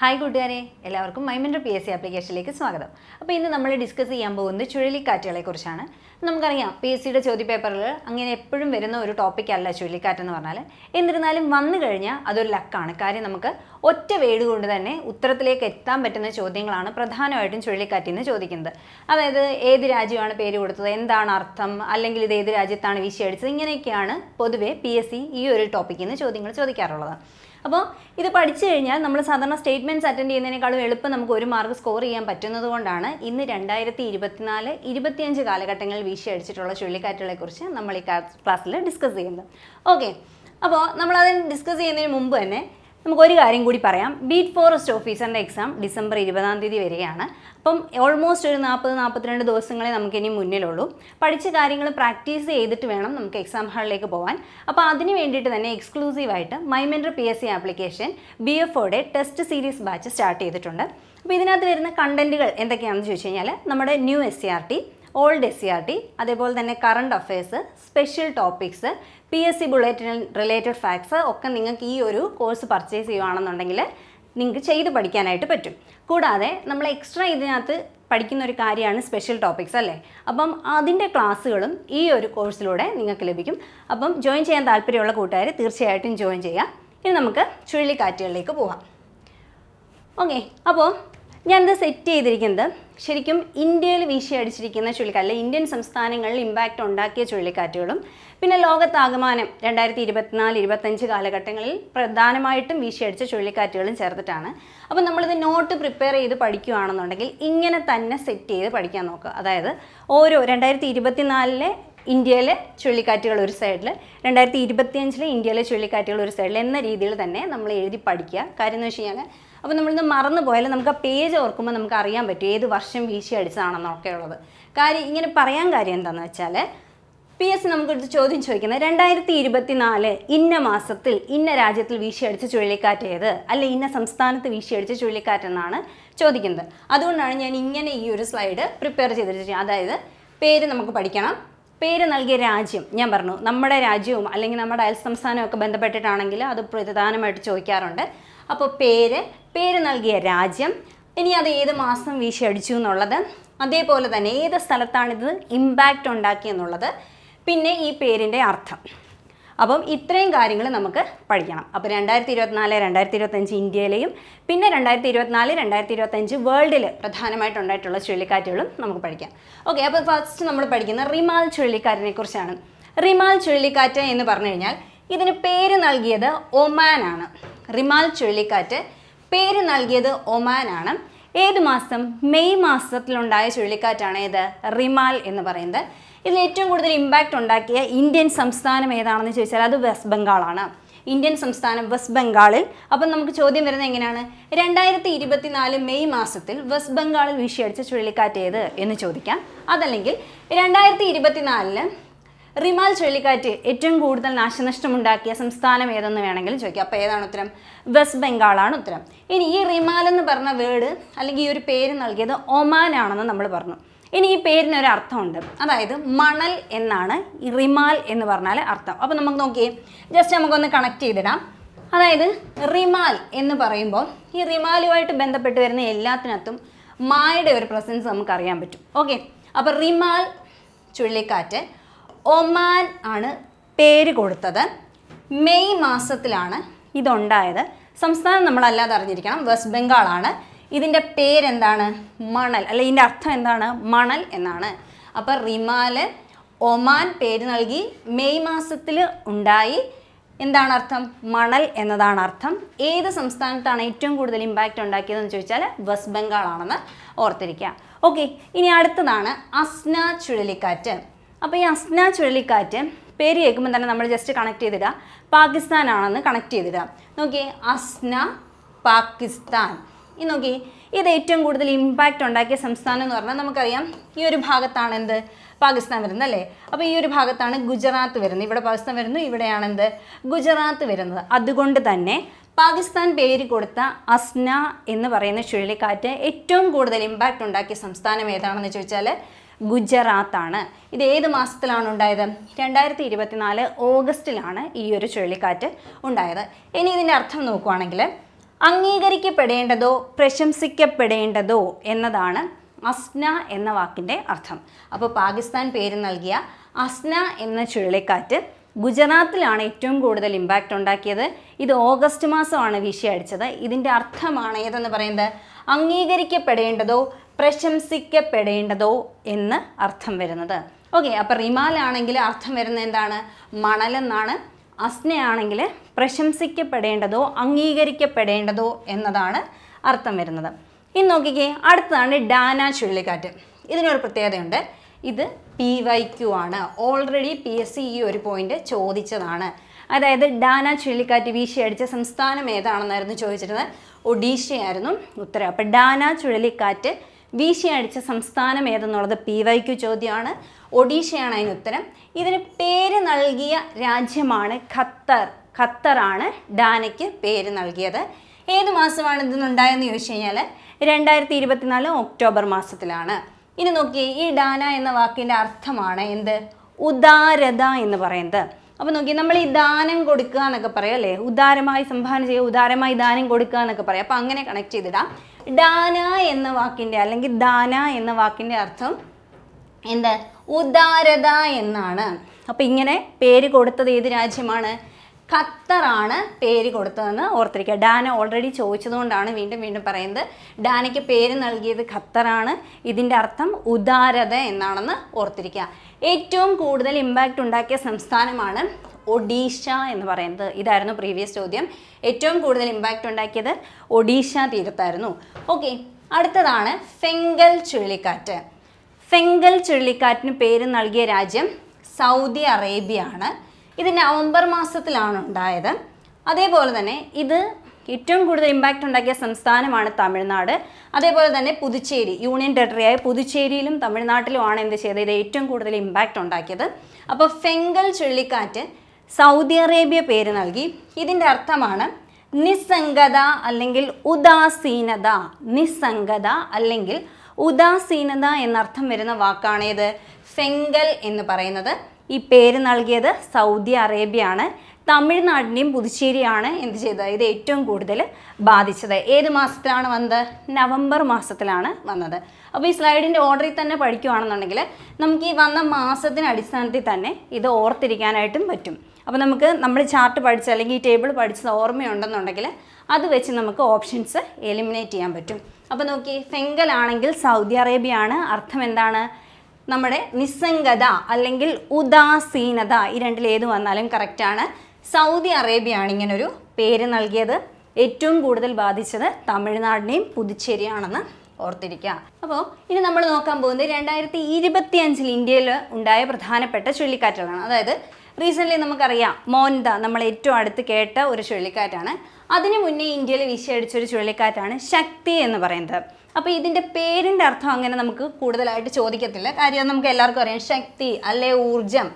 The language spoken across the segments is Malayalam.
ഹായ് കൂട്ടുകാരെ. എല്ലാവർക്കും മൈമൻഡർ പി എസ് സി ആപ്ലിക്കേഷനിലേക്ക് സ്വാഗതം. അപ്പോൾ ഇന്ന് നമ്മൾ ഡിസ്കസ് ചെയ്യാൻ പോകുന്നത് ചുഴലിക്കാറ്റുകളെ കുറിച്ചാണ് നമുക്കറിയാം പി എസ് സിയുടെ ചോദ്യപേപ്പറിൽ അങ്ങനെ എപ്പോഴും വരുന്ന ഒരു ടോപ്പിക് അല്ല ചുഴലിക്കാറ്റ് എന്ന് പറഞ്ഞാൽ എന്നിരുന്നാലും വന്നു കഴിഞ്ഞാൽ അതൊരു ലക്കാണ്. കാര്യം നമുക്ക് ഒറ്റ വേട് കൊണ്ട് തന്നെ ഉത്തരത്തിലേക്ക് എത്താൻ പറ്റുന്ന ചോദ്യങ്ങളാണ് പ്രധാനമായിട്ടും ചുഴലിക്കാറ്റിൽ നിന്ന് ചോദിക്കുന്നത്. അതായത് ഏത് രാജ്യമാണ് പേര് കൊടുത്തത്? എന്താണ് അർത്ഥം? അല്ലെങ്കിൽ ഇത് ഏത് രാജ്യത്താണ് വീശിയടിച്ചത്? ഇങ്ങനെയൊക്കെയാണ് പൊതുവെ പി എസ് സി ഈ ഒരു ടോപ്പിക്കിൽ നിന്ന് ചോദ്യങ്ങൾ ചോദിക്കാറുള്ളത്. അപ്പോൾ ഇത് പഠിച്ചു കഴിഞ്ഞാൽ നമ്മൾ സാധാരണ സ്റ്റേറ്റ്മെന്റ്സ് അറ്റൻഡ് ചെയ്യുന്നതിനേക്കാളും എളുപ്പം നമുക്ക് ഒരു മാർക്ക് സ്കോർ ചെയ്യാൻ പറ്റുന്നത് കൊണ്ടാണ് ഇന്ന് രണ്ടായിരത്തി ഇരുപത്തിനാല് ഇരുപത്തിയഞ്ച് കാലഘട്ടങ്ങളിൽ വീശിയടിച്ചിട്ടുള്ള ചുഴലിക്കാറ്റുകളെക്കുറിച്ച് നമ്മൾ ഈ ക്ലാസ്സിൽ ഡിസ്കസ് ചെയ്യുന്നത്. ഓക്കെ അപ്പോൾ നമ്മൾ അതിന് ഡിസ്കസ് ചെയ്യുന്നതിന് മുമ്പ് തന്നെ നമുക്ക് ഒരു കാര്യം കൂടി പറയാം. ബീറ്റ് ഫോറസ്റ്റ് ഓഫീസറിന്റെ എക്സാം ഡിസംബർ ഇരുപതാം തീയതി വരെയാണ്. അപ്പം ഓൾമോസ്റ്റ് ഒരു നാൽപ്പത് നാൽപ്പത്തിരണ്ട് ദിവസങ്ങളെ നമുക്കിനി മുന്നിലുള്ളൂ. പഠിച്ച കാര്യങ്ങൾ പ്രാക്ടീസ് ചെയ്തിട്ട് വേണം നമുക്ക് എക്സാം ഹാളിലേക്ക് പോകാൻ അപ്പോൾ അതിന് വേണ്ടിയിട്ട് തന്നെ എക്സ്ക്ലൂസീവായിട്ട് മൈമെൻഡർ P S C application B F ഒയുടെ ടെസ്റ്റ് സീരീസ് ബാച്ച് സ്റ്റാർട്ട് ചെയ്തിട്ടുണ്ട്. അപ്പോൾ ഇതിനകത്ത് വരുന്ന കണ്ടന്റുകൾ എന്തൊക്കെയാണെന്ന് ചോദിച്ചു കഴിഞ്ഞാൽ നമ്മുടെ new S C R T old S C R T അതേപോലെ തന്നെ current affairs special topics P S C bulletin related facts ഒക്കെ നിങ്ങൾക്ക് ഈ ഒരു കോഴ്സ് പർച്ചേസ് ചെയ്യുകയാണെന്നുണ്ടെങ്കിൽ നിങ്ങൾക്ക് ചെയ്ത് പഠിക്കാനായിട്ട് പറ്റും. കൂടാതെ നമ്മൾ എക്സ്ട്രാ ഇതിനകത്ത് പഠിക്കുന്ന ഒരു കാര്യമാണ് സ്പെഷ്യൽ ടോപ്പിക്സ് അല്ലേ? അപ്പം അതിന്റെ ക്ലാസ്സുകളും ഈ ഒരു കോഴ്സിലൂടെ നിങ്ങൾക്ക് ലഭിക്കും. അപ്പം ജോയിൻ ചെയ്യാൻ താല്പര്യമുള്ള കൂട്ടുകാർ തീർച്ചയായിട്ടും ജോയിൻ ചെയ്യുക. ഇനി നമുക്ക് ചുഴലിക്കാറ്റുകളിലേക്ക് പോകാം. ഓക്കെ അപ്പോൾ ഞാനിത് സെറ്റ് ചെയ്തിരിക്കുന്നത് ശരിക്കും ഇന്ത്യയിൽ വീശി അടിച്ചിരിക്കുന്ന ചുഴലിക്കാറ്റ് ഇന്ത്യൻ സംസ്ഥാനങ്ങളിൽ ഇമ്പാക്റ്റ് ഉണ്ടാക്കിയ ചുഴലിക്കാറ്റുകളും പിന്നെ ലോകത്താകമാനം രണ്ടായിരത്തി ഇരുപത്തിനാല് ഇരുപത്തഞ്ച് കാലഘട്ടങ്ങളിൽ പ്രധാനമായിട്ടും വീശിയടിച്ച ചുഴലിക്കാറ്റുകളും ചേർത്തിട്ടാണ്. അപ്പോൾ നമ്മളിത് നോട്ട് പ്രിപ്പയർ ചെയ്ത് പഠിക്കുകയാണെന്നുണ്ടെങ്കിൽ ഇങ്ങനെ തന്നെ സെറ്റ് ചെയ്ത് പഠിക്കാൻ നോക്കുക. അതായത് ഓരോ രണ്ടായിരത്തി ഇരുപത്തിനാലിലെ ഇന്ത്യയിലെ ചുഴലിക്കാറ്റുകൾ ഒരു സൈഡിൽ രണ്ടായിരത്തി ഇരുപത്തിയഞ്ചിലെ ഇന്ത്യയിലെ ചുഴലിക്കാറ്റുകൾ ഒരു സൈഡിൽ എന്ന രീതിയിൽ തന്നെ നമ്മൾ എഴുതി പഠിക്കുക. കാര്യം എന്ന് വെച്ച് കഴിഞ്ഞാൽ അപ്പോൾ നമ്മളിന്ന് മറന്നു പോയാൽ നമുക്ക് ആ പേജ് ഓർക്കുമ്പോൾ നമുക്ക് അറിയാൻ പറ്റും ഏത് വർഷം വീശി അടിച്ചതാണെന്നൊക്കെ ഉള്ളത് കാര്യം ഇങ്ങനെ പറയാൻ കാര്യം എന്താണെന്ന് വെച്ചാൽ പി എസ് നമുക്കൊരു ചോദ്യം ചോദിക്കുന്നത് രണ്ടായിരത്തി ഇരുപത്തി നാല് ഇന്ന മാസത്തിൽ ഇന്ന രാജ്യത്തിൽ വീശിയടിച്ച ചുഴലിക്കാറ്റ് ഏത്? അല്ലെ ഇന്ന സംസ്ഥാനത്ത് വീശിയടിച്ച ചുഴലിക്കാറ്റ് എന്നാണ് ചോദിക്കുന്നത്. അതുകൊണ്ടാണ് ഞാൻ ഇങ്ങനെ ഈ ഒരു സ്ലൈഡ് പ്രിപ്പയർ ചെയ്തിരിക്കുന്നത്. അതായത് പേര് നമുക്ക് പഠിക്കണം. പേര് നൽകിയ രാജ്യം ഞാൻ പറഞ്ഞു നമ്മുടെ രാജ്യവും അല്ലെങ്കിൽ നമ്മുടെ അയൽ സംസ്ഥാനവും ഒക്കെ ബന്ധപ്പെട്ടിട്ടാണെങ്കിൽ അത് പ്രധാനമായിട്ട് ചോദിക്കാറുണ്ട്. അപ്പോൾ പേര് പേര് നൽകിയ രാജ്യം. ഇനി അത് ഏത് മാസം വീശി അടിച്ചു എന്നുള്ളത്. അതേപോലെ തന്നെ ഏത് സ്ഥലത്താണിത് ഇമ്പാക്റ്റ് ഉണ്ടാക്കിയെന്നുള്ളത്. പിന്നെ ഈ പേരിന്റെ അർത്ഥം. അപ്പം ഇത്രയും കാര്യങ്ങൾ നമുക്ക് പഠിക്കണം. അപ്പോൾ രണ്ടായിരത്തി ഇരുപത്തിനാല് രണ്ടായിരത്തി ഇരുപത്തഞ്ച് ഇന്ത്യയിലെയും പിന്നെ രണ്ടായിരത്തി ഇരുപത്തിനാല് രണ്ടായിരത്തി ഇരുപത്തഞ്ച് വേൾഡിൽ പ്രധാനമായിട്ടുണ്ടായിട്ടുള്ള ചുഴലിക്കാറ്റുകളും നമുക്ക് പഠിക്കാം. ഓക്കെ അപ്പോൾ ഫസ്റ്റ് നമ്മൾ പഠിക്കുന്ന റിമാൽ ചുഴലിക്കാറ്റിനെ കുറിച്ചാണ്. റിമാൽ ചുഴലിക്കാറ്റ് എന്ന് പറഞ്ഞു കഴിഞ്ഞാൽ ഇതിന് പേര് നൽകിയത് ഒമാനാണ്. റിമാൽ ചുഴലിക്കാറ്റ് പേര് നൽകിയത് ഒമാനാണ്. ഏത് മാസം? മെയ് മാസത്തിലുണ്ടായ ചുഴലിക്കാറ്റാണ് ഇത്. റിമാൽ എന്ന് പറയുന്നത്. ഇതിൽ ഏറ്റവും കൂടുതൽ ഇമ്പാക്റ്റ് ഉണ്ടാക്കിയ ഇന്ത്യൻ സംസ്ഥാനം ഏതാണെന്ന് ചോദിച്ചാൽ അത് വെസ്റ്റ് ബംഗാളാണ്. ഇന്ത്യൻ സംസ്ഥാനം വെസ്റ്റ് ബംഗാളിൽ. അപ്പം നമുക്ക് ചോദ്യം വരുന്നത് എങ്ങനെയാണ്? രണ്ടായിരത്തി ഇരുപത്തിനാല് മെയ് മാസത്തിൽ വെസ്റ്റ് ബംഗാളിൽ വീശിയടിച്ച ചുഴലിക്കാറ്റ് ഏത് എന്ന് ചോദിക്കാം. അതല്ലെങ്കിൽ രണ്ടായിരത്തി ഇരുപത്തിനാലിൽ റിമാൽ ചുഴലിക്കാറ്റ് ഏറ്റവും കൂടുതൽ നാശനഷ്ടമുണ്ടാക്കിയ സംസ്ഥാനം ഏതെന്ന് വേണമെങ്കിലും ചോദിക്കാം. അപ്പോൾ ഏതാണ് ഉത്തരം? വെസ്റ്റ് ബംഗാളാണ് ഉത്തരം. ഇനി ഈ റിമാൽ എന്ന് പറഞ്ഞ വേർഡ് അല്ലെങ്കിൽ ഈ ഒരു പേര് നൽകിയത് ഒമാൻ ആണെന്ന് നമ്മൾ പറഞ്ഞു. ഇനി ഈ പേരിന് ഒരു അർത്ഥമുണ്ട്. അതായത് മണൽ എന്നാണ് റിമാൽ എന്ന് പറഞ്ഞാൽ അർത്ഥം. അപ്പോൾ നമുക്ക് നോക്കിയേ ജസ്റ്റ് നമുക്കൊന്ന് കണക്ട് ചെയ്തിടാം. അതായത് റിമാൽ എന്ന് പറയുമ്പോൾ ഈ റിമാലുമായിട്ട് ബന്ധപ്പെട്ട് വരുന്ന എല്ലാത്തിനകത്തും മായയുടെ ഒരു പ്രസൻസ് നമുക്ക് അറിയാൻ പറ്റും. ഓക്കെ അപ്പോൾ റിമാൽ ചുഴലിക്കാറ്റ് ഒമാൻ ആണ് പേര് കൊടുത്തത്. മെയ് മാസത്തിലാണ് ഇതുണ്ടായത്. സംസ്ഥാനം നമ്മളല്ലാതെ അറിഞ്ഞിരിക്കണം. വെസ്റ്റ് ബംഗാളാണ് ഇതിന്റെ പേരെന്താണ്? മണൽ. അല്ലെ ഇതിന്റെ അർത്ഥം എന്താണ്? മണൽ എന്നാണ്. അപ്പോൾ റിമാൽ ഒമാൻ പേര് നൽകി. മെയ് മാസത്തിൽ ഉണ്ടായി. എന്താണ് അർത്ഥം? മണൽ എന്നതാണ് അർത്ഥം. ഏത് സംസ്ഥാനത്താണ് ഏറ്റവും കൂടുതൽ ഇമ്പാക്റ്റ് ഉണ്ടാക്കിയതെന്ന് ചോദിച്ചാൽ വെസ്റ്റ് ബംഗാളാണെന്ന് ഓർത്തിരിക്കുക. ഓക്കെ ഇനി അടുത്തതാണ് അസ്ന ചുഴലിക്കാറ്റ്. അപ്പോൾ ഈ അസ്ന ചുഴലിക്കാറ്റ് പേര് കേൾക്കുമ്പോൾ തന്നെ നമ്മൾ ജസ്റ്റ് കണക്ട് ചെയ്തിടുക. പാകിസ്ഥാനാണെന്ന് കണക്ട് ചെയ്തിടാം നോക്കിയേ അസ്ന പാകിസ്ഥാൻ. ഈ നോക്കി ഇത് ഏറ്റവും കൂടുതൽ ഇമ്പാക്റ്റ് ഉണ്ടാക്കിയ സംസ്ഥാനം എന്ന് പറഞ്ഞാൽ നമുക്കറിയാം ഈ ഒരു ഭാഗത്താണ് എന്ത്? പാകിസ്ഥാൻ വരുന്നത് അല്ലേ? അപ്പോൾ ഈ ഒരു ഭാഗത്താണ് ഗുജറാത്ത് വരുന്നത്. ഇവിടെ പാകിസ്ഥാൻ വരുന്നു ഇവിടെയാണ് എന്ത്? ഗുജറാത്ത് വരുന്നത്. അതുകൊണ്ട് തന്നെ പാകിസ്ഥാൻ പേര് കൊടുത്ത അസ്ന എന്ന് പറയുന്ന ചുഴലിക്കാറ്റ് ഏറ്റവും കൂടുതൽ ഇമ്പാക്റ്റ് ഉണ്ടാക്കിയ സംസ്ഥാനം ഏതാണെന്ന് ചോദിച്ചാൽ ഗുജറാത്താണ്. ഇത് ഏത് മാസത്തിലാണ് ഉണ്ടായത്? രണ്ടായിരത്തി ഇരുപത്തിനാല് ഓഗസ്റ്റിലാണ് ഈ ഒരു ചുഴലിക്കാറ്റ് ഉണ്ടായത്. ഇനി ഇതിന്റെ അർത്ഥം നോക്കുവാണെങ്കിൽ അംഗീകരിക്കപ്പെടേണ്ടതോ പ്രശംസിക്കപ്പെടേണ്ടതോ എന്നതാണ് അസ്ന എന്ന വാക്കിന്റെ അർത്ഥം. അപ്പോൾ പാകിസ്ഥാൻ പേര് നൽകിയ അസ്ന എന്ന ചുഴലിക്കാറ്റ് ഗുജറാത്തിലാണ് ഏറ്റവും കൂടുതൽ ഇമ്പാക്റ്റ് ഉണ്ടാക്കിയത്. ഇത് ഓഗസ്റ്റ് മാസമാണ് വീശിയടിച്ചത്. ഇതിന്റെ അർത്ഥമാണ് ഏതെന്ന് പറയുന്നത്? അംഗീകരിക്കപ്പെടേണ്ടതോ പ്രശംസിക്കപ്പെടേണ്ടതോ എന്ന് അർത്ഥം വരുന്നത്. ഓക്കെ അപ്പോൾ റിമാലാണെങ്കിൽ അർത്ഥം വരുന്നത് എന്താണ്? മണലെന്നാണ് അസ്നയാണെങ്കിൽ പ്രശംസിക്കപ്പെടേണ്ടതോ അംഗീകരിക്കപ്പെടേണ്ടതോ എന്നതാണ് അർത്ഥം വരുന്നത്. ഇനി നോക്കിക്കേ അടുത്തതാണ് ഡാന ചുഴലിക്കാറ്റ്. ഇതിനൊരു പ്രത്യേകതയുണ്ട്. ഇത് പി വൈ ക്യു ആണ്. ഓൾറെഡി പി എസ് സി ഈ ഒരു പോയിന്റ് ചോദിച്ചതാണ്. അതായത് ഡാന ചുഴലിക്കാറ്റ് വീശിയടിച്ച സംസ്ഥാനം ഏതാണെന്നായിരുന്നു ചോദിച്ചിരുന്നത്? ഒഡീഷയായിരുന്നു ഉത്തരം. അപ്പം ഡാന ചുഴലിക്കാറ്റ് വീശിയടിച്ച സംസ്ഥാനം ഏതെന്നുള്ളത് പി ക്യു ചോദ്യമാണ്. ഒഡീഷയാണ് അതിന് ഉത്തരം. ഇതിന് പേര് നൽകിയ രാജ്യമാണ് ഖത്തർ. ഖത്തറാണ് ഡാനയ്ക്ക് പേര് നൽകിയത്. ഏത് മാസമാണ് ഇതിനുണ്ടായെന്ന് ചോദിച്ചു കഴിഞ്ഞാൽ രണ്ടായിരത്തി ഇരുപത്തിനാല് ഒക്ടോബർ മാസത്തിലാണ്. ഇനി നോക്കിയേ ഈ ഡാന എന്ന വാക്കിന്റെ അർത്ഥമാണ് എന്ത്? ഉദാരത എന്ന് പറയുന്നത്. അപ്പോൾ നോക്കി നമ്മൾ ഈ ദാനം കൊടുക്കുക എന്നൊക്കെ പറയാം അല്ലേ? ഉദാരമായി സംഭാവന ചെയ്യുക ഉദാരമായി ദാനം കൊടുക്കുക എന്നൊക്കെ പറയാം. അപ്പോൾ അങ്ങനെ കണക്ട് ചെയ്തിടാം. ഡാന എന്ന വാക്കിന്റെ അല്ലെങ്കിൽ ദാന എന്ന വാക്കിന്റെ അർത്ഥം എന്ത്? ഉദാരത എന്നാണ്. അപ്പോൾ ഇങ്ങനെ പേര് കൊടുത്തത് ഏത് രാജ്യമാണ്? ഖത്തറാണ് പേര് കൊടുത്തതെന്ന് ഓർത്തിരിക്കുക. ഡാന ഓൾറെഡി ചോദിച്ചതുകൊണ്ടാണ് വീണ്ടും വീണ്ടും പറയുന്നത്. ഡാനയ്ക്ക് പേര് നൽകിയത് ഖത്തറാണ്. ഇതിന്റെ അർത്ഥം ഉദാരത എന്നാണെന്ന് ഓർത്തിരിക്കുക. ഏറ്റവും കൂടുതൽ ഇമ്പാക്റ്റ് ഉണ്ടാക്കിയ സംസ്ഥാനമാണ് ഒഡീഷ എന്ന് പറയുന്നത് ഇതായിരുന്നു പ്രീവിയസ് ചോദ്യം. ഏറ്റവും കൂടുതൽ ഇമ്പാക്റ്റ് ഉണ്ടാക്കിയത് ഒഡീഷ തീരത്തായിരുന്നു. ഓക്കെ അടുത്തതാണ് ഫെങ്കൽ ചുഴലിക്കാറ്റ്. ഫെങ്കൽ ചുഴലിക്കാറ്റിന് പേര് നൽകിയ രാജ്യം സൗദി അറേബ്യ ആണ് ഇത് നവംബർ മാസത്തിലാണ് ഉണ്ടായത്. അതേപോലെ തന്നെ ഇത് ഏറ്റവും കൂടുതൽ ഇമ്പാക്റ്റ് ഉണ്ടാക്കിയ സംസ്ഥാനമാണ് തമിഴ്നാട്. അതേപോലെ തന്നെ പുതുച്ചേരി യൂണിയൻ ടെറിട്ടറിയായ പുതുച്ചേരിയിലും തമിഴ്നാട്ടിലുമാണ് എന്ത് ചെയ്തത്? ഇത് ഏറ്റവും കൂടുതൽ ഇമ്പാക്റ്റ് ഉണ്ടാക്കിയത്. അപ്പോൾ ഫെങ്കൽ ചുഴലിക്കാറ്റ് സൗദി അറേബ്യ പേര് നൽകി. ഇതിന്റെ അർത്ഥമാണ് നിസ്സംഗത അല്ലെങ്കിൽ ഉദാസീനത. നിസ്സംഗത അല്ലെങ്കിൽ ഉദാസീനത എന്നർത്ഥം വരുന്ന വാക്കാണേത് ഫെങ്കൽ എന്ന് പറയുന്നത്. ഈ പേര് നൽകിയത് സൗദി അറേബ്യയാണ്. തമിഴ്നാടിന്റെയും പുതുച്ചേരിയാണ് എന്ത് ചെയ്തത്? ഇത് ഏറ്റവും കൂടുതൽ ബാധിച്ചത്. ഏത് മാസത്തിലാണ് വന്നത്? നവംബർ മാസത്തിലാണ് വന്നത്. അപ്പോൾ ഈ സ്ലൈഡിന്റെ ഓർഡറിൽ തന്നെ പഠിക്കുകയാണെന്നുണ്ടെങ്കിൽ നമുക്ക് ഈ വന്ന മാസത്തിന് അടിസ്ഥാനത്തിൽ തന്നെ ഇത് ഓർത്തിരിക്കാനായിട്ടും പറ്റും. അപ്പോൾ നമുക്ക് നമ്മൾ ചാർട്ട് പഠിച്ച അല്ലെങ്കിൽ ഈ ടേബിൾ പഠിച്ചത് ഓർമ്മയുണ്ടെന്നുണ്ടെങ്കിൽ അത് വെച്ച് നമുക്ക് ഓപ്ഷൻസ് എലിമിനേറ്റ് ചെയ്യാൻ പറ്റും. അപ്പോൾ നോക്കി ഫെങ്കൽ ആണെങ്കിൽ സൗദി അറേബ്യ ആണ് അർത്ഥം എന്താണ്? നമ്മുടെ നിസ്സംഗത അല്ലെങ്കിൽ ഉദാസീനത ഈ രണ്ടിൽ ഏത് വന്നാലും കറക്റ്റാണ് സൗദി അറേബ്യ ആണ് ഇങ്ങനൊരു പേര് നൽകിയത്. ഏറ്റവും കൂടുതൽ ബാധിച്ചത് തമിഴ്നാടിനെയും പുതുച്ചേരിയാണെന്ന് ഓർത്തിരിക്കുക. അപ്പോൾ ഇനി നമ്മൾ നോക്കാൻ പോകുന്നത് രണ്ടായിരത്തി ഇരുപത്തി അഞ്ചിൽ ഇന്ത്യയിൽ ഉണ്ടായ പ്രധാനപ്പെട്ട ചുഴലിക്കാറ്റുകളാണ്. അതായത് റീസെന്റ്ലി നമുക്കറിയാം മോൻദ നമ്മൾ ഏറ്റവും അടുത്ത് കേട്ട ഒരു ചുഴലിക്കാറ്റാണ്. അതിനു മുന്നേ ഇന്ത്യയിൽ വിശയടിച്ചൊരു ചുഴലിക്കാറ്റാണ് ശക്തി എന്ന് പറയുന്നത്. അപ്പോൾ ഇതിന്റെ പേരിന്റെ അർത്ഥം അങ്ങനെ നമുക്ക് കൂടുതലായിട്ട് ചോദിക്കത്തില്ല. കാര്യം നമുക്ക് എല്ലാവർക്കും അറിയാം ശക്തി അല്ലെ ഊർജം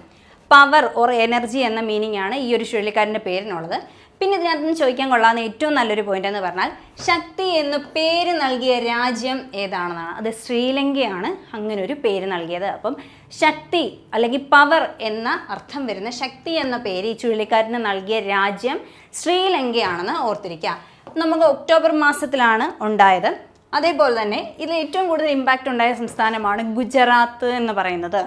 പവർ ഓർ എനർജി എന്ന മീനിങ് ആണ് ഈ ഒരു ചുഴലിക്കാരന്റെ പേരിനുള്ളത്. പിന്നെ ഇതിനകത്ത് നിന്ന് ചോദിക്കാൻ കൊള്ളാവുന്ന ഏറ്റവും നല്ലൊരു പോയിന്റ് എന്ന് പറഞ്ഞാൽ ശക്തി എന്ന് പേര് നൽകിയ രാജ്യം ഏതാണെന്നാണ്. അത് ശ്രീലങ്കയാണ് അങ്ങനെ ഒരു പേര് നൽകിയത്. അപ്പം ശക്തി അല്ലെങ്കിൽ പവർ എന്ന അർത്ഥം വരുന്ന ശക്തി എന്ന പേര് ഈ ചുഴലിക്കാറ്റിന് നൽകിയ രാജ്യം ശ്രീലങ്കയാണെന്ന് ഓർത്തിരിക്കുക. നമുക്ക് ഒക്ടോബർ മാസത്തിലാണ് ഉണ്ടായത്. അതേപോലെ തന്നെ ഇതിൽ ഏറ്റവും കൂടുതൽ ഇമ്പാക്റ്റ് ഉണ്ടായ സംസ്ഥാനമാണ് ഗുജറാത്ത് എന്ന് പറയുന്നത്.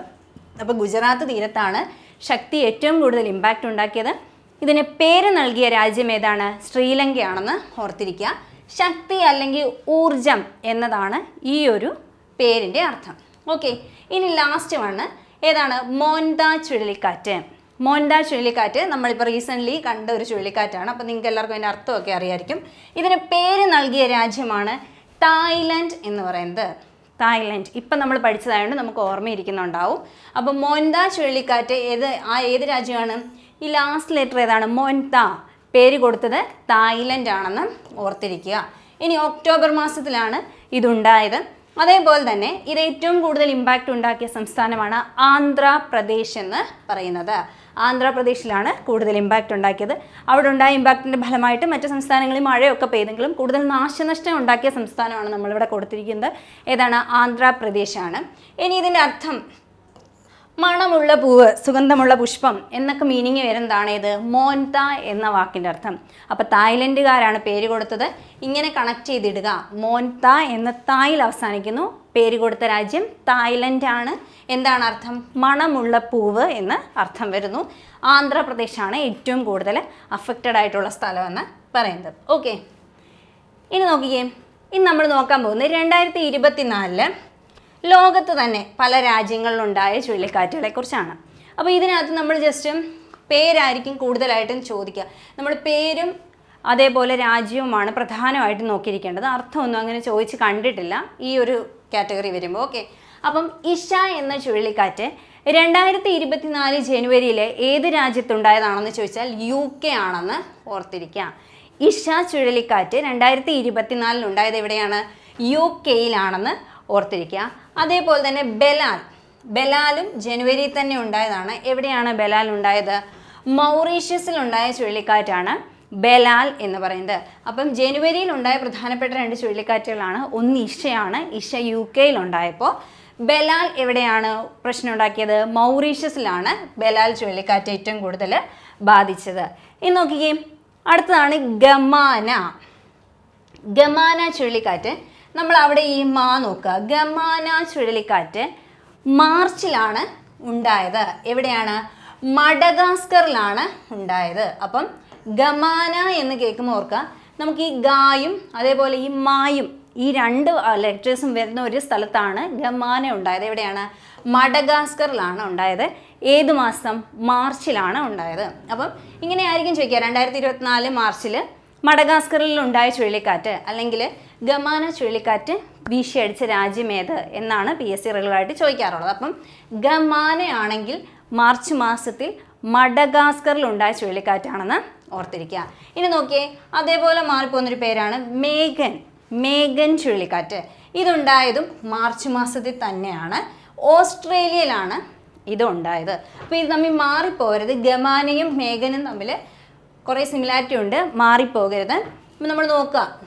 അപ്പോൾ ഗുജറാത്ത് തീരത്താണ് ശക്തി ഏറ്റവും കൂടുതൽ ഇമ്പാക്റ്റ് ഉണ്ടാക്കിയത്. ഇതിന് പേര് നൽകിയ രാജ്യം ഏതാണ്? ശ്രീലങ്കയാണെന്ന് ഓർത്തിരിക്കുക. ശക്തി അല്ലെങ്കിൽ ഊർജം എന്നതാണ് ഈ ഒരു പേരിന്റെ അർത്ഥം. ഓക്കെ ഇനി ലാസ്റ്റ് വണ് ഏതാണ്? മോൻത ചുഴലിക്കാറ്റ്. മോൻഡ ചുഴലിക്കാറ്റ് നമ്മളിപ്പോൾ റീസെന്റ്ലി കണ്ട ഒരു ചുഴലിക്കാറ്റാണ്. അപ്പോൾ നിങ്ങൾക്ക് എല്ലാവർക്കും അതിന്റെ അർത്ഥമൊക്കെ അറിയായിരിക്കും. ഇതിന് പേര് നൽകിയ രാജ്യമാണ് തായ്ലൻഡ് എന്ന് പറയുന്നത്. തായ്ലൻഡ്. ഇപ്പം നമ്മൾ പഠിച്ചതായതുകൊണ്ട് നമുക്ക് ഓർമ്മയിരിക്കുന്നുണ്ടാവും അപ്പോൾ മോൻദ ചുഴലിക്കാറ്റ് ഏത് ആ ഏത് രാജ്യമാണ്? ഈ ലാസ്റ്റ് ലെറ്റർ ഏതാണ്? മൊൻത. പേര് കൊടുത്തത് തായ്ലൻഡ് ആണെന്ന് ഓർത്തിരിക്കുക. ഇനി ഒക്ടോബർ മാസത്തിലാണ് ഇതുണ്ടായത്. അതേപോലെ തന്നെ ഇത് ഏറ്റവും കൂടുതൽ ഇമ്പാക്റ്റ് ഉണ്ടാക്കിയ സംസ്ഥാനമാണ് ആന്ധ്രാപ്രദേശ് എന്ന് പറയുന്നത്. ആന്ധ്രാപ്രദേശിലാണ് കൂടുതൽ ഇമ്പാക്റ്റ് ഉണ്ടാക്കിയത്. അവിടെ ഉണ്ടായ ഇമ്പാക്റ്റിന്റെ ഫലമായിട്ട് മറ്റ് സംസ്ഥാനങ്ങളിൽ മഴയൊക്കെ പെയ്തെങ്കിലും കൂടുതൽ നാശനഷ്ടം ഉണ്ടാക്കിയ സംസ്ഥാനമാണ് നമ്മളിവിടെ കൊടുത്തിരിക്കുന്നത്. ഏതാണ്? ആന്ധ്രാപ്രദേശാണ്. ഇനി ഇതിന്റെ അർത്ഥം മണമുള്ള പൂവ് സുഗന്ധമുള്ള പുഷ്പം എന്നൊക്കെ മീനിങ് വരുന്നതാണ് ഇത് മോൻത എന്ന വാക്കിന്റെ അർത്ഥം. അപ്പോൾ തായ്ലൻഡുകാരാണ് പേര് കൊടുത്തത്. ഇങ്ങനെ കണക്ട് ചെയ്തിടുക. മോൻത എന്ന തായിൽ അവസാനിക്കുന്നു. പേര് കൊടുത്ത രാജ്യം തായ്ലൻഡ് ആണ് എന്താണ് അർത്ഥം? മണമുള്ള പൂവ് എന്ന് അർത്ഥം വരുന്നു. ആന്ധ്രാപ്രദേശാണ് ഏറ്റവും കൂടുതൽ അഫക്റ്റഡ് ആയിട്ടുള്ള സ്ഥലമെന്ന് പറയുന്നത്. ഓക്കെ ഇനി നോക്കിക്കേ. ഇനി നമ്മൾ നോക്കാൻ പോകുന്നത് രണ്ടായിരത്തി ഇരുപത്തിനാലിൽ ലോകത്ത് തന്നെ പല രാജ്യങ്ങളിലുണ്ടായ ചുഴലിക്കാറ്റുകളെ കുറിച്ചാണ്. അപ്പോൾ ഇതിനകത്ത് നമ്മൾ ജസ്റ്റ് പേരായിരിക്കും കൂടുതലായിട്ടും ചോദിക്കുക. നമ്മൾ പേരും അതേപോലെ രാജ്യവുമാണ് പ്രധാനമായിട്ടും നോക്കിയിരിക്കേണ്ടത്. അർത്ഥമൊന്നും അങ്ങനെ ചോദിച്ച് കണ്ടിട്ടില്ല. ഈ ഒരു കാറ്റഗറി വരുമ്പോൾ ഓക്കെ അപ്പം ഇഷ എന്ന ചുഴലിക്കാറ്റ് രണ്ടായിരത്തി ഇരുപത്തിനാല് ജനുവരിയിലെ ഏത് രാജ്യത്തുണ്ടായതാണെന്ന് ചോദിച്ചാൽ യു കെ ആണെന്ന് ഓർത്തിരിക്കുക. ഇഷ ചുഴലിക്കാറ്റ് രണ്ടായിരത്തി ഇരുപത്തിനാലിൽ ഉണ്ടായത് എവിടെയാണ്? യു കെയിലാണെന്ന് ഓർത്തിരിക്കുക. അതേപോലെ തന്നെ ബലാൽ. ബലാലും ജനുവരി തന്നെ ഉണ്ടായതാണ്. എവിടെയാണ് ബെലാൽ ഉണ്ടായത്? മൗറീഷ്യസിൽ ഉണ്ടായ ചുഴലിക്കാറ്റാണ് ബെലാൽ എന്ന് പറയുന്നത്. അപ്പം ജനുവരിയിൽ ഉണ്ടായ പ്രധാനപ്പെട്ട രണ്ട് ചുഴലിക്കാറ്റുകളാണ്. ഒന്ന് ഇഷയാണ്. ഇഷ യു കെയിൽ ഉണ്ടായപ്പോൾ ബെലാൽ എവിടെയാണ് പ്രശ്നം ഉണ്ടാക്കിയത്? മൗറീഷ്യസിലാണ് ബലാൽ ചുഴലിക്കാറ്റ് ഏറ്റവും കൂടുതൽ ബാധിച്ചത്. ഇനി നോക്കിക്കേ. അടുത്തതാണ് ഗമാന. ഗമാന ചുഴലിക്കാറ്റ് നമ്മൾ അവിടെ ഈ മാ നോക്കുക. ഗമാന ചുഴലിക്കാറ്റ് മാർച്ചിലാണ് ഉണ്ടായത്. എവിടെയാണ്? മഡഗാസ്കറിലാണ് ഉണ്ടായത്. അപ്പം ഗമാന എന്ന് കേൾക്കുമ്പോൾ ഓർക്കുക. നമുക്ക് ഈ ഗായും അതേപോലെ ഈ മായും ഈ രണ്ട് ലെറ്റേഴ്സും വരുന്ന ഒരു സ്ഥലത്താണ് ഗമാന ഉണ്ടായത്. എവിടെയാണ്? മഡഗാസ്കറിലാണ് ഉണ്ടായത്. ഏത് മാസം? മാർച്ചിലാണ് ഉണ്ടായത്. അപ്പം ഇങ്ങനെ ആയിരിക്കും ചോദിക്കുക. രണ്ടായിരത്തി ഇരുപത്തിനാല് മാർച്ചിൽ മഡഗാസ്കറിൽ ഉണ്ടായ ചുഴലിക്കാറ്റ് അല്ലെങ്കിൽ ഗമാന ചുഴലിക്കാറ്റ് വീശിയടിച്ച രാജ്യമേത് എന്നാണ് പി എസ് സി റെഗുലറായിട്ട് ചോദിക്കാറുള്ളത്. അപ്പം ഗമാനയാണെങ്കിൽ മാർച്ച് മാസത്തിൽ മഡഗാസ്കറിൽ ഉണ്ടായ ചുഴലിക്കാറ്റാണെന്ന് ഓർത്തിരിക്കുക. ഇനി നോക്കിയേ അതേപോലെ മാറിപ്പോകുന്നൊരു പേരാണ് മേഘൻ മേഘൻ ചുഴലിക്കാറ്റ്. ഇതുണ്ടായതും മാർച്ച് മാസത്തിൽ തന്നെയാണ്. ഓസ്ട്രേലിയയിലാണ് ഇതുണ്ടായത്. അപ്പോൾ ഇത് തമ്മിൽ മാറിപ്പോരുത് ഗമാനയും മേഘനും തമ്മിൽ കുറേ സിമിലാരിറ്റി ഉണ്ട്. മാറിപ്പോകരുത്. അപ്പം നമ്മൾ നോക്കുക.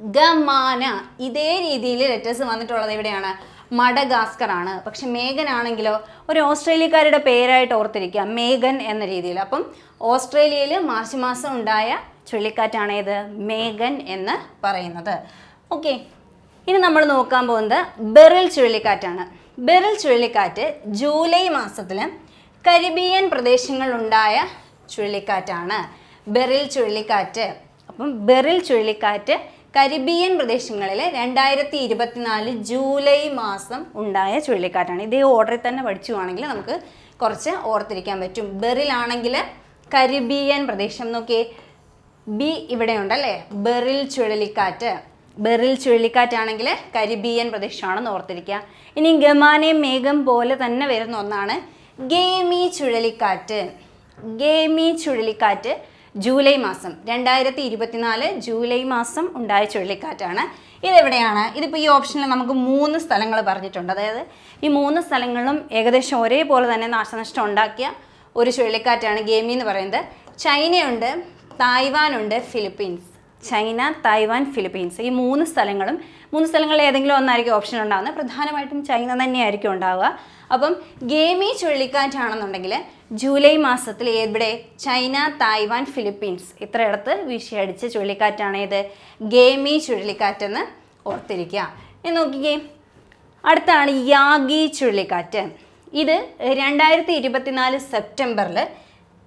ഗമാന ഇതേ രീതിയിൽ ലെറ്റേഴ്സ് വന്നിട്ടുള്ളത് എവിടെയാണ്? മഡഗാസ്കർ ആണ്. പക്ഷെ മേഘൻ ആണെങ്കിലോ ഒരു ഓസ്ട്രേലിയക്കാരുടെ പേരായിട്ട് ഓർത്തിരിക്കുക. മേഘൻ എന്ന രീതിയിൽ. അപ്പം ഓസ്ട്രേലിയയിൽ മാർച്ച് മാസം ഉണ്ടായ ചുഴലിക്കാറ്റാണ് ഇത് മേഗൻ എന്ന് പറയുന്നത്. ഓക്കെ. ഇനി നമ്മൾ നോക്കാൻ പോകുന്നത് ബെറിൽ ചുഴലിക്കാറ്റാണ്. ബെറിൽ ചുഴലിക്കാറ്റ് ജൂലൈ മാസത്തിൽ കരിബിയൻ പ്രദേശങ്ങളിലുണ്ടായ ചുഴലിക്കാറ്റാണ്. ബെറിൽ ചുഴലിക്കാറ്റ്. അപ്പം ബെറിൽ ചുഴലിക്കാറ്റ് കരിബിയൻ പ്രദേശങ്ങളിൽ രണ്ടായിരത്തി ഇരുപത്തിനാല് ജൂലൈ മാസം ഉണ്ടായ ചുഴലിക്കാറ്റാണ്. ഇതേ ഓർഡറിൽ തന്നെ പഠിച്ചുവാണെങ്കിൽ നമുക്ക് കുറച്ച് ഓർത്തിരിക്കാൻ പറ്റും. ബെറിലാണെങ്കിൽ കരിബിയൻ പ്രദേശം നോക്കിയേ. ബി ഇവിടെ ഉണ്ടല്ലേ ബെറിൽ ചുഴലിക്കാറ്റ്. ബെറിൽ ചുഴലിക്കാറ്റാണെങ്കിൽ കരിബിയൻ പ്രദേശമാണെന്ന് ഓർത്തിരിക്കുക. ഇനി ഗമാനയും മേഘം പോലെ തന്നെ വരുന്ന ഒന്നാണ് ഗേമി ചുഴലിക്കാറ്റ്. ഗേമി ചുഴലിക്കാറ്റ് ജൂലൈ മാസം രണ്ടായിരത്തി ഇരുപത്തിനാല് ജൂലൈ മാസം ഉണ്ടായ ചുഴലിക്കാറ്റാണ്. ഇതെവിടെയാണ്? ഇതിപ്പോൾ ഈ ഓപ്ഷനിൽ നമുക്ക് മൂന്ന് സ്ഥലങ്ങൾ പറഞ്ഞിട്ടുണ്ട്. അതായത് ഈ മൂന്ന് സ്ഥലങ്ങളിലും ഏകദേശം ഒരേപോലെ തന്നെ നാശനഷ്ടം ഉണ്ടാക്കിയ ഒരു ചുഴലിക്കാറ്റാണ് ഗേമി എന്ന് പറയുന്നത്. ചൈനയുണ്ട് തായ്വാനുണ്ട് ഫിലിപ്പീൻസ്. China Taiwan Philippines. ഈ മൂന്ന് സ്ഥലങ്ങളും മൂന്ന് സ്ഥലങ്ങളിൽ ഏതെങ്കിലും ഒന്നായിരിക്കും ഓപ്ഷൻ ഉണ്ടാകുന്നത് പ്രധാനമായിട്ടും ചൈന തന്നെയായിരിക്കും ഉണ്ടാവുക. അപ്പം ഗേമി ചുഴലിക്കാറ്റാണെന്നുണ്ടെങ്കിൽ ജൂലൈ മാസത്തിൽ എവിടെ ചൈന തായ്വാൻ ഫിലിപ്പീൻസ് ഇത്രയിടത്ത് വീശിയടിച്ച ചുഴലിക്കാറ്റാണ് ഇത്. ഗേമി ചുഴലിക്കാറ്റെന്ന് ഓർത്തിരിക്കുക. ഇനി നോക്കിക്കേ അടുത്താണ് യാഗി ചുഴലിക്കാറ്റ്. ഇത് രണ്ടായിരത്തി ഇരുപത്തിനാല് സെപ്റ്റംബറിൽ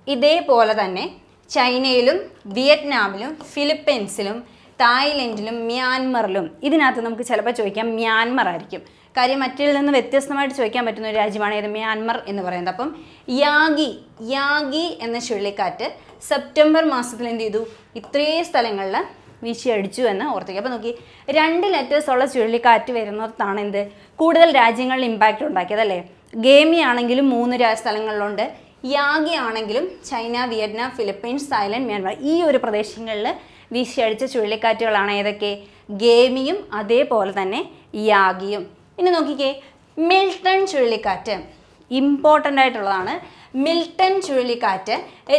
ഇതേപോലെ തന്നെ ചൈനയിലും വിയറ്റ്നാമിലും ഫിലിപ്പീൻസിലും തായ്ലൻഡിലും മ്യാൻമറിലും. ഇതിനകത്ത് നമുക്ക് ചിലപ്പോൾ ചോദിക്കാം മ്യാൻമർ ആയിരിക്കും കാര്യം മറ്റിൽ നിന്ന് വ്യത്യസ്തമായിട്ട് ചോദിക്കാൻ പറ്റുന്ന ഒരു രാജ്യമാണ് ഏത്? മ്യാൻമർ എന്ന് പറയുന്നത്. അപ്പം യാഗി യാഗി എന്ന ചുഴലിക്കാറ്റ് സെപ്റ്റംബർ മാസത്തിൽ എന്ത് ചെയ്തു? ഇത്രയും സ്ഥലങ്ങളിൽ വീശിയടിച്ചു എന്ന് ഓർത്തിക്കുക അപ്പോൾ നോക്കി രണ്ട് ലെറ്റേഴ്സ് ഉള്ള ചുഴലിക്കാറ്റ് വരുന്നതാണ് എന്ത്? കൂടുതൽ രാജ്യങ്ങളിൽ ഇമ്പാക്റ്റ് ഉണ്ടാക്കിയത് അല്ലേ? ഗേമി ആണെങ്കിലും മൂന്ന് സ്ഥലങ്ങളിലുണ്ട്. യാഗി ആണെങ്കിലും China Vietnam Philippines Thailand Myanmar ഈ ഒരു പ്രദേശങ്ങളിൽ വീശിയടിച്ച ചുഴലിക്കാറ്റുകളാണ് ഏതൊക്കെ? ഗേമിയും അതേപോലെ തന്നെ യാഗിയും. ഇനി നോക്കിക്കേ. മിൽട്ടൺ ചുഴലിക്കാറ്റ്. ഇമ്പോർട്ടന്റ് ആയിട്ടുള്ളതാണ്. മിൽട്ടൺ ചുഴലിക്കാറ്റ്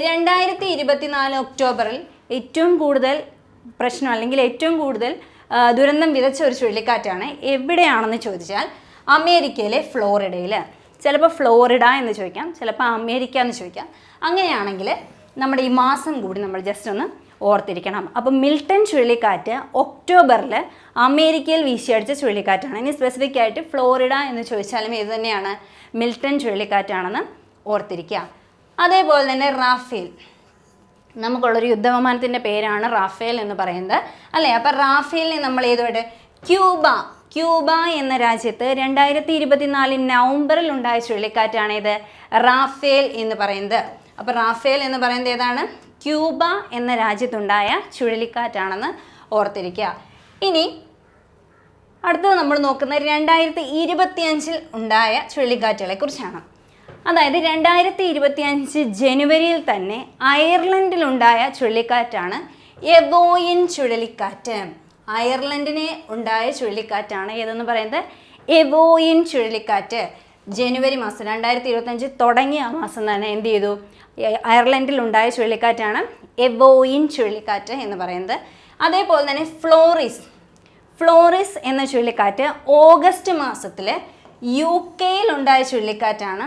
രണ്ടായിരത്തി ഇരുപത്തിനാല് ഒക്ടോബറിൽ ഏറ്റവും കൂടുതൽ പ്രശ്നം അല്ലെങ്കിൽ ഏറ്റവും കൂടുതൽ ദുരന്തം വിതച്ച ഒരു ചുഴലിക്കാറ്റാണ്. എവിടെയാണെന്ന് ചോദിച്ചാൽ അമേരിക്കയിലെ ഫ്ലോറിഡയിൽ ചിലപ്പോൾ ഫ്ലോറിഡ എന്ന് ചോദിക്കാം ചിലപ്പോൾ അമേരിക്ക എന്ന് ചോദിക്കാം. അങ്ങനെയാണെങ്കിൽ നമ്മുടെ ഈ മാസം കൂടി നമ്മൾ ജസ്റ്റ് ഒന്ന് ഓർത്തിരിക്കണം. അപ്പം മിൽട്ടൺ ചുഴലിക്കാറ്റ് ഒക്ടോബറിൽ അമേരിക്കയിൽ വീശിയടിച്ച ചുഴലിക്കാറ്റാണ്. ഇനി സ്പെസിഫിക് ആയിട്ട് ഫ്ലോറിഡ എന്ന് ചോദിച്ചാലും ഇത് തന്നെയാണ് മിൽട്ടൺ ചുഴലിക്കാറ്റാണെന്ന് ഓർത്തിരിക്കുക അതേപോലെ തന്നെ റാഫേൽ. നമുക്കുള്ളൊരു യുദ്ധവിമാനത്തിന്റെ പേരാണ് റാഫേൽ എന്ന് പറയുന്നത് അല്ലേ? അപ്പം റാഫേലിനെ നമ്മൾ ഏതുമായിട്ട് ക്യൂബ. ക്യൂബ എന്ന രാജ്യത്ത് രണ്ടായിരത്തി ഇരുപത്തിനാല് നവംബറിൽ ഉണ്ടായ ചുഴലിക്കാറ്റാണ് ഇത് റാഫേൽ എന്ന് പറയുന്നത്. അപ്പോൾ റാഫേൽ എന്ന് പറയുന്നത് ഏതാണ്? ക്യൂബ എന്ന രാജ്യത്തുണ്ടായ ചുഴലിക്കാറ്റാണെന്ന് ഓർത്തിരിക്കുക. ഇനി അടുത്തത് നമ്മൾ നോക്കുന്നത് രണ്ടായിരത്തി ഇരുപത്തിയഞ്ചിൽ ഉണ്ടായ ചുഴലിക്കാറ്റുകളെ കുറിച്ചാണ്. അതായത് രണ്ടായിരത്തി ഇരുപത്തിയഞ്ച് ജനുവരിയിൽ തന്നെ അയർലൻഡിലുണ്ടായ ചുഴലിക്കാറ്റാണ് എവോയിൻ ചുഴലിക്കാറ്റ്. അയർലൻഡിനെ ഉണ്ടായ ചുഴലിക്കാറ്റാണ് ഏതെന്ന് പറയുന്നത്? എവോയിൻ ചുഴലിക്കാറ്റ്. ജനുവരി മാസം രണ്ടായിരത്തി ഇരുപത്തഞ്ച് തുടങ്ങിയ മാസം തന്നെ എന്ത് ചെയ്തു? അയർലൻഡിൽ ഉണ്ടായ ചുഴലിക്കാറ്റാണ് എവോയിൻ ചുഴലിക്കാറ്റ് എന്ന് പറയുന്നത്. അതേപോലെ തന്നെ ഫ്ലോറിസ് ഫ്ലോറിസ് എന്ന ചുഴലിക്കാറ്റ് ഓഗസ്റ്റ് മാസത്തിൽ യു കെയിൽ ഉണ്ടായ ചുഴലിക്കാറ്റാണ്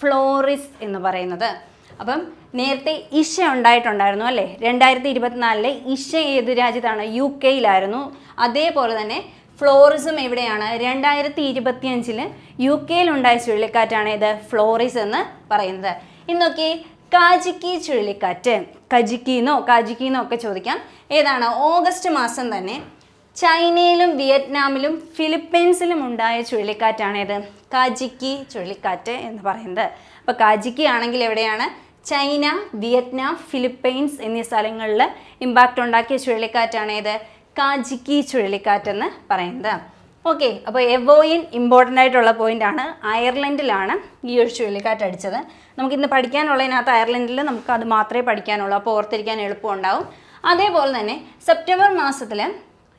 ഫ്ലോറിസ് എന്ന് പറയുന്നത്. അപ്പം നേരത്തെ ഇഷ ഉണ്ടായിട്ടുണ്ടായിരുന്നു അല്ലേ? രണ്ടായിരത്തി ഇരുപത്തിനാലിലെ ഇഷ ഏത് രാജ്യത്താണ്? യു കെയിലായിരുന്നു അതേപോലെ തന്നെ ഫ്ലോറിസും എവിടെയാണ്? രണ്ടായിരത്തി ഇരുപത്തിയഞ്ചിൽ യു കെയിലുണ്ടായ ചുഴലിക്കാറ്റാണ് ഇത് ഫ്ലോറിസ് എന്ന് പറയുന്നത്. ഇന്നൊക്കെ കാജിക്കി ചുഴലിക്കാറ്റ്. കജിക്കിന്നോ കാജിക്കിന്നോ ഒക്കെ ചോദിക്കാം. ഏതാണ്? ഓഗസ്റ്റ് മാസം തന്നെ ചൈനയിലും വിയറ്റ്നാമിലും ഫിലിപ്പീൻസിലും ഉണ്ടായ ചുഴലിക്കാറ്റാണേത് കാജിക്കി ചുഴലിക്കാറ്റ് എന്ന് പറയുന്നത്. അപ്പോൾ കാജിക്കി ആണെങ്കിൽ എവിടെയാണ്? ചൈന വിയറ്റ്നാം ഫിലിപ്പീൻസ് എന്നീ സ്ഥലങ്ങളിൽ ഇമ്പാക്റ്റ് ഉണ്ടാക്കിയ ചുഴലിക്കാറ്റാണേത് കാജിക്കി ചുഴലിക്കാറ്റ് എന്ന് പറയുന്നത്. ഓക്കെ അപ്പോൾ എവോയിൻ ഇമ്പോർട്ടന്റ് ആയിട്ടുള്ള ആണ്. അയർലൻഡിലാണ് ഈ ഒരു ചുഴലിക്കാറ്റ് അടിച്ചത്. നമുക്കിന്ന് പഠിക്കാനുള്ളതിനകത്ത് അയർലൻഡിൽ നമുക്ക് അത് മാത്രമേ പഠിക്കാനുള്ളൂ. അപ്പോൾ ഓർത്തിരിക്കാൻ എളുപ്പമുണ്ടാവും അതേപോലെ തന്നെ സെപ്റ്റംബർ മാസത്തിൽ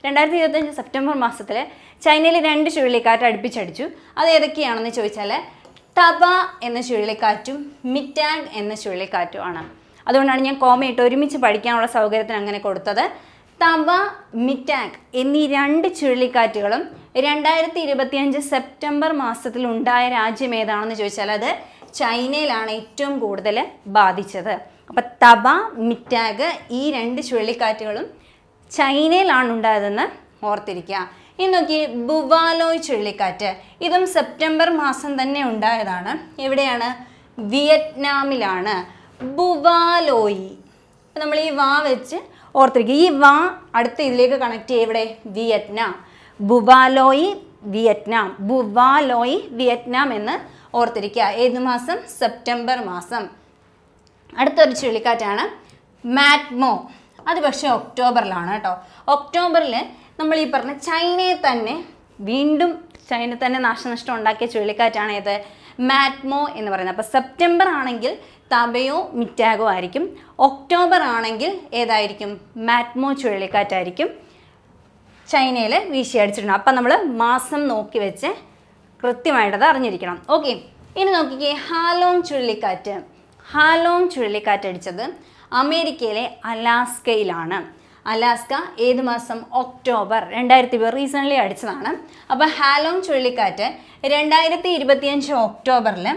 രണ്ടായിരത്തി ഇരുപത്തഞ്ച് സെപ്റ്റംബർ മാസത്തിൽ ചൈനയിൽ രണ്ട് ചുഴലിക്കാറ്റ് അടുപ്പിച്ചടിച്ചു. അത് ഏതൊക്കെയാണെന്ന് ചോദിച്ചാൽ തബ എന്ന ചുഴലിക്കാറ്റും മിറ്റാങ് എന്ന ചുഴലിക്കാറ്റുമാണ്. അതുകൊണ്ടാണ് ഞാൻ കോമയിട്ട് ഒരുമിച്ച് പഠിക്കാനുള്ള സൗകര്യത്തിന് അങ്ങനെ കൊടുത്തത്. തബ മിറ്റാക് എന്നീ രണ്ട് ചുഴലിക്കാറ്റുകളും രണ്ടായിരത്തി ഇരുപത്തിയഞ്ച് സെപ്റ്റംബർ മാസത്തിൽ ഉണ്ടായ രാജ്യം ഏതാണെന്ന് ചോദിച്ചാൽ അത് ചൈനയിലാണ് ഏറ്റവും കൂടുതൽ ബാധിച്ചത്. അപ്പം തബ മിറ്റാഗ് ഈ രണ്ട് ചുഴലിക്കാറ്റുകളും ചൈനയിലാണ് ഉണ്ടായതെന്ന് ഓർത്തിരിക്കുക. ഇനി നോക്കി ബുവാലോയ് ചുഴലിക്കാറ്റ്. ഇതും സെപ്റ്റംബർ മാസം തന്നെ ഉണ്ടായതാണ്. എവിടെയാണ്? വിയറ്റ്നാമിലാണ്. ബുവാലോയി. നമ്മൾ ഈ വാ വെച്ച് ഓർത്തിരിക്കുക. ഈ വാ അടുത്ത ഇതിലേക്ക് കണക്ട് ചെയ്യുക ഇവിടെ Vietnam. Bualoi Vietnam. Bualoi Vietnam എന്ന് ഓർത്തിരിക്കുക. ഏത് മാസം? സെപ്റ്റംബർ മാസം. അടുത്തൊരു ചുഴലിക്കാറ്റാണ് മാറ്റ്മോ. അത് പക്ഷേ ഒക്ടോബറിലാണ് കേട്ടോ. ഒക്ടോബറിൽ നമ്മൾ ഈ പറഞ്ഞ ചൈനയെ തന്നെ വീണ്ടും ചൈന തന്നെ നാശനഷ്ടം ഉണ്ടാക്കിയ ചുഴലിക്കാറ്റാണ് ഏത്? മാറ്റ്മോ എന്ന് പറയുന്നത്. അപ്പോൾ സെപ്റ്റംബർ ആണെങ്കിൽ തബയോ മിറ്റാഗോ ആയിരിക്കും. ഒക്ടോബർ ആണെങ്കിൽ ഏതായിരിക്കും? മാറ്റ്മോ ചുഴലിക്കാറ്റായിരിക്കും. ചൈനയിൽ വീശിയടിച്ചിട്ടുണ്ട് അപ്പം നമ്മൾ മാസം നോക്കി വെച്ച് കൃത്യമായിട്ടത് അറിഞ്ഞിരിക്കണം. ഓക്കെ. ഇനി നോക്കിക്കേ ഹാലോങ് ചുഴലിക്കാറ്റ്. ഹാലോങ് ചുഴലിക്കാറ്റ് അടിച്ചത് അമേരിക്കയിലെ അലാസ്കയിലാണ്. അലാസ്ക ഏത് മാസം ഒക്ടോബർ രണ്ടായിരത്തി റീസെന്റ്ലി അടിച്ചതാണ്. അപ്പോൾ ഹാലോങ് ചുഴലിക്കാറ്റ് രണ്ടായിരത്തി ഇരുപത്തിയഞ്ച് ഒക്ടോബറിൽ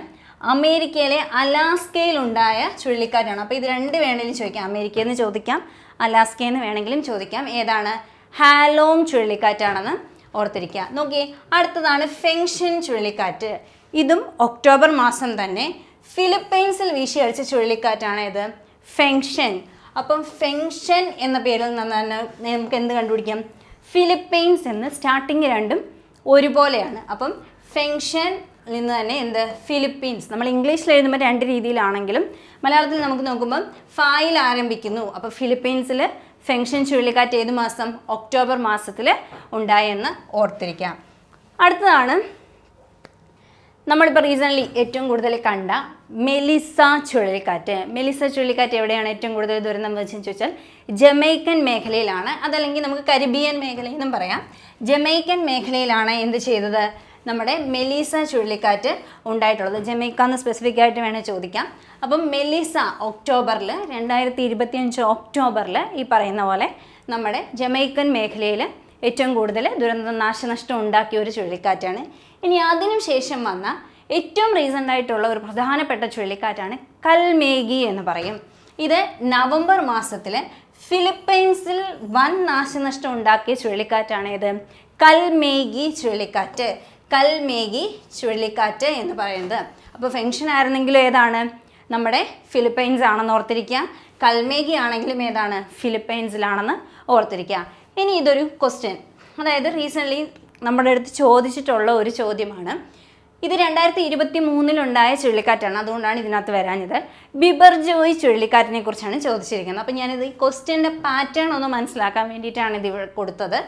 അമേരിക്കയിലെ അലാസ്കയിലുണ്ടായ ചുഴലിക്കാറ്റാണ്. അപ്പോൾ ഇത് രണ്ട് വേണമെങ്കിലും ചോദിക്കാം. അമേരിക്കയെന്ന് ചോദിക്കാം അലാസ്കയെന്ന് വേണമെങ്കിലും ചോദിക്കാം. ഏതാണ്? ഹാലോങ് ചുഴലിക്കാറ്റാണെന്ന് ഓർത്തിരിക്കുക. നോക്കി അടുത്തതാണ് ഫെങ്ഷൻ ചുഴലിക്കാറ്റ്. ഇതും ഒക്ടോബർ മാസം തന്നെ ഫിലിപ്പൈൻസിൽ വീശിയടിച്ച ചുഴലിക്കാറ്റാണ് ഇത്. ഫെങ്ഷൻ. അപ്പം ഫെങ്ഷൻ എന്ന പേരിൽ നിന്ന് തന്നെ നമുക്ക് എന്ത് കണ്ടുപിടിക്കാം? ഫിലിപ്പൈൻസ് എന്ന് സ്റ്റാർട്ടിങ് രണ്ടും ഒരുപോലെയാണ്. അപ്പം ഫെങ്ഷൻ നിന്ന് തന്നെ എന്ത്? ഫിലിപ്പീൻസ്. നമ്മൾ ഇംഗ്ലീഷിൽ എഴുതുമ്പോൾ രണ്ട് രീതിയിലാണെങ്കിലും മലയാളത്തിൽ നമുക്ക് നോക്കുമ്പോൾ ഫായിൽ ആരംഭിക്കുന്നു. അപ്പോൾ ഫിലിപ്പീൻസിൽ ഫെങ്ഷൻ ചുഴലിക്കാറ്റ് ഏത് മാസം? ഒക്ടോബർ മാസത്തിൽ ഉണ്ടായെന്ന് ഓർത്തിരിക്കാം. അടുത്തതാണ് നമ്മളിപ്പോൾ റീസൺലി ഏറ്റവും കൂടുതൽ കണ്ട മെലിസ ചുഴലിക്കാറ്റ്. മെലിസ ചുഴലിക്കാറ്റ് എവിടെയാണ് ഏറ്റവും കൂടുതൽ ദുരന്തം വെച്ചെന്ന് ചോദിച്ചാൽ ജമൈക്കൻ മേഖലയിലാണ്. അതല്ലെങ്കിൽ നമുക്ക് കരിബിയൻ മേഖലയെന്നും പറയാം. ജമൈക്കൻ മേഖലയിലാണ് എന്ത് ചെയ്തത്? നമ്മുടെ മെലീസ ചുഴലിക്കാറ്റ് ഉണ്ടായിട്ടുള്ളത്. ജമൈക്ക എന്ന് സ്പെസിഫിക് ആയിട്ട് വേണേൽ ചോദിക്കാം. അപ്പം മെലീസ ഒക്ടോബറിൽ രണ്ടായിരത്തി ഇരുപത്തിയഞ്ച് ഒക്ടോബറിൽ ഈ പറയുന്ന പോലെ നമ്മുടെ ജമൈക്കൻ മേഖലയിൽ ഏറ്റവും കൂടുതൽ ദുരന്ത നാശനഷ്ടം ഉണ്ടാക്കിയ ഒരു ചുഴലിക്കാറ്റാണ്. ഇനി അതിനു ശേഷം വന്ന ഏറ്റവും റീസെന്റ് ആയിട്ടുള്ള ഒരു പ്രധാനപ്പെട്ട ചുഴലിക്കാറ്റാണ് കൽമേഗി എന്ന് പറയും. ഇത് നവംബർ മാസത്തിൽ ഫിലിപ്പൈൻസിൽ വൻ നാശനഷ്ടം ഉണ്ടാക്കിയ ചുഴലിക്കാറ്റാണ് ഇത്. കൽമേഗി ചുഴലിക്കാറ്റ്. കൽമേഗി ചുഴലിക്കാറ്റ് എന്ന് പറയുന്നത്. അപ്പോൾ ഫെൻഷൻ ആയിരുന്നെങ്കിലും ഏതാണ്? നമ്മുടെ ഫിലിപ്പൈൻസ് ആണെന്ന് ഓർത്തിരിക്കുക. കൽമേഗി ആണെങ്കിലും ഏതാണ്? ഫിലിപ്പൈൻസിലാണെന്ന് ഓർത്തിരിക്കുക. ഇനി ഇതൊരു ക്വസ്റ്റ്യൻ അതായത് റീസെന്റ്ലി നമ്മുടെ അടുത്ത് ചോദിച്ചിട്ടുള്ള ഒരു ചോദ്യമാണ്. ഇത് രണ്ടായിരത്തി ഇരുപത്തി മൂന്നിലുണ്ടായ ചുഴലിക്കാറ്റാണ്. അതുകൊണ്ടാണ് ഇതിനകത്ത് വരാഞ്ഞത്. ബിബർജോയ് ചുഴലിക്കാറ്റിനെ കുറിച്ചാണ് ചോദിച്ചിരിക്കുന്നത്. അപ്പോൾ ഞാനിത് ഈ ക്വസ്റ്റ്യന്റെ പാറ്റേൺ ഒന്ന് മനസ്സിലാക്കാൻ വേണ്ടിയിട്ടാണ് ഇത് കൊടുത്തത്.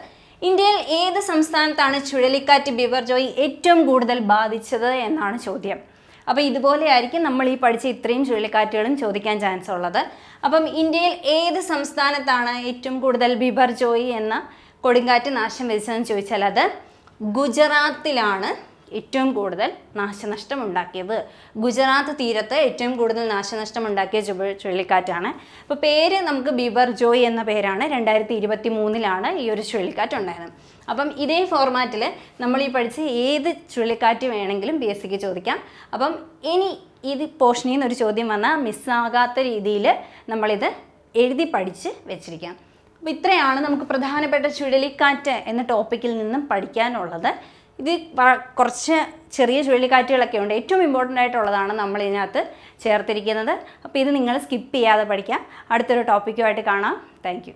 ഇന്ത്യയിൽ ഏത് സംസ്ഥാനത്താണ് ചുഴലിക്കാറ്റ് ബിബർജോയ് ഏറ്റവും കൂടുതൽ ബാധിച്ചത് എന്നാണ് ചോദ്യം. അപ്പോൾ ഇതുപോലെ ആയിരിക്കും നമ്മൾ ഈ പഠിച്ച ഇത്രയും ചുഴലിക്കാറ്റുകളും ചോദിക്കാൻ ചാൻസ് ഉള്ളത്. അപ്പം ഇന്ത്യയിൽ ഏത് സംസ്ഥാനത്താണ് ഏറ്റവും കൂടുതൽ ബിബർജോയി എന്ന കൊടുങ്കാറ്റ് നാശം വിധിച്ചതെന്ന് ചോദിച്ചാൽ അത് ഗുജറാത്തിലാണ്. ഏറ്റവും കൂടുതൽ നാശനഷ്ടം ഉണ്ടാക്കിയത്. ഗുജറാത്ത് തീരത്ത് ഏറ്റവും കൂടുതൽ നാശനഷ്ടം ഉണ്ടാക്കിയ ചുഴലിക്കാറ്റാണ്. അപ്പോൾ പേര് നമുക്ക് ബിബർ ജോയ് എന്ന പേരാണ്. രണ്ടായിരത്തി ഇരുപത്തി മൂന്നിലാണ് ഈ ഒരു ചുഴലിക്കാറ്റ് ഉണ്ടായത്. അപ്പം ഇതേ ഫോർമാറ്റിൽ നമ്മൾ ഈ പഠിച്ച ഏത് ചുഴലിക്കാറ്റ് വേണമെങ്കിലും പി എസ് സിക്ക് ചോദിക്കാം. അപ്പം ഇനി ഇത് പോഷണിൽ നിന്ന് ഒരു ചോദ്യം വന്നാൽ മിസ്സാകാത്ത രീതിയിൽ നമ്മളിത് എഴുതി പഠിച്ച് വെച്ചിരിക്കാം. അപ്പോൾ ഇത്രയാണ് നമുക്ക് പ്രധാനപ്പെട്ട ചുഴലിക്കാറ്റ് എന്ന ടോപ്പിക്കിൽ നിന്നും പഠിക്കാനുള്ളത്. ഇത് കുറച്ച് ചെറിയ ചുഴലിക്കാറ്റുകളൊക്കെ ഉണ്ട്. ഏറ്റവും ഇമ്പോർട്ടന്റ് ആയിട്ടുള്ളതാണ് നമ്മൾ ഇതിനകത്ത് ചേർത്തിരിക്കുന്നത്. അപ്പോൾ ഇത് നിങ്ങൾ സ്കിപ്പ് ചെയ്യാതെ പഠിക്കാം. അടുത്തൊരു ടോപ്പിക്കുമായിട്ട് കാണാം. താങ്ക്